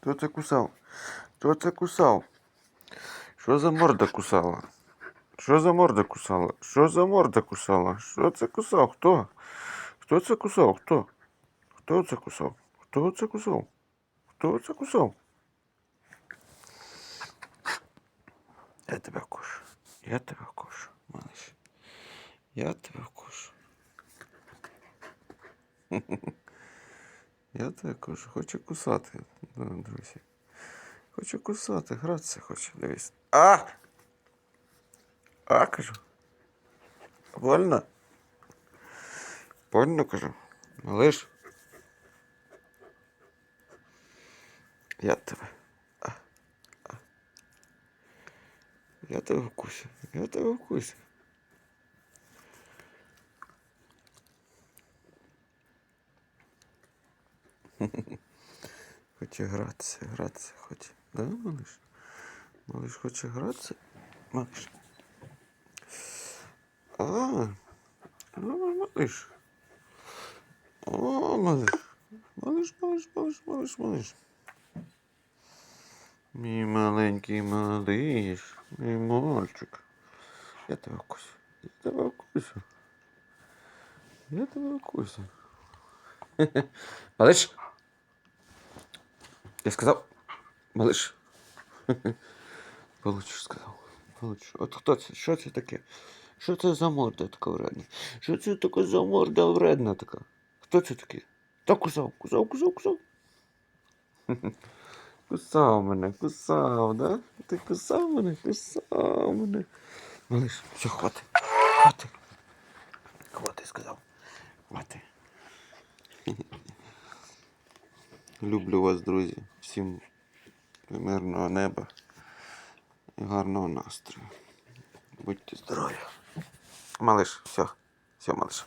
Хто це кусав? Хто це кусав? Що за морда кусала? Що за морда кусала? Що за морда кусала? Що це кусав? Хто? Хто це кусав? Хто? Хто це кусав? Хто це кусав? Хто це кусав? Я тебе вкушу. Я тебе вкушу, малыш. Я тебе вкушу. Я кажу, хочу кусати, друзі. Хочу кусати, гратися хочу, дивись. А! А, кажу. Больно? Больно, кажу. Малиш. Я тебе. А, а. Я тебе вкусю. Я тебе вкусю. Хоче гратися, гратися хоче. Да, малиш? Малиш хоче гратися? Малиш. А, а, малиш. О, малиш. Малиш, малиш, малиш, малиш, малиш. Мій маленький малиш, мій мальчик. Я тебе вкусю. Я тебе вкусю. Я тебе вкусю. Малиш. Я сказав. Малиш. Получиш сказав. Получиш. От хто це? Що це таке? Що це за морда така вредна? Що це така за морда вредна така? Хто це такий? Та кусав, кусав, кусав, кусав. Кусав мене, кусав, да? Ти кусав мене, кусав мене. Малиш, все, хвати. Хвати. Хвати, сказав. Хвати. Люблю вас, друзі. Всім мирного неба і гарного настрою. Будьте здорові. Малиш, все, все, малиш.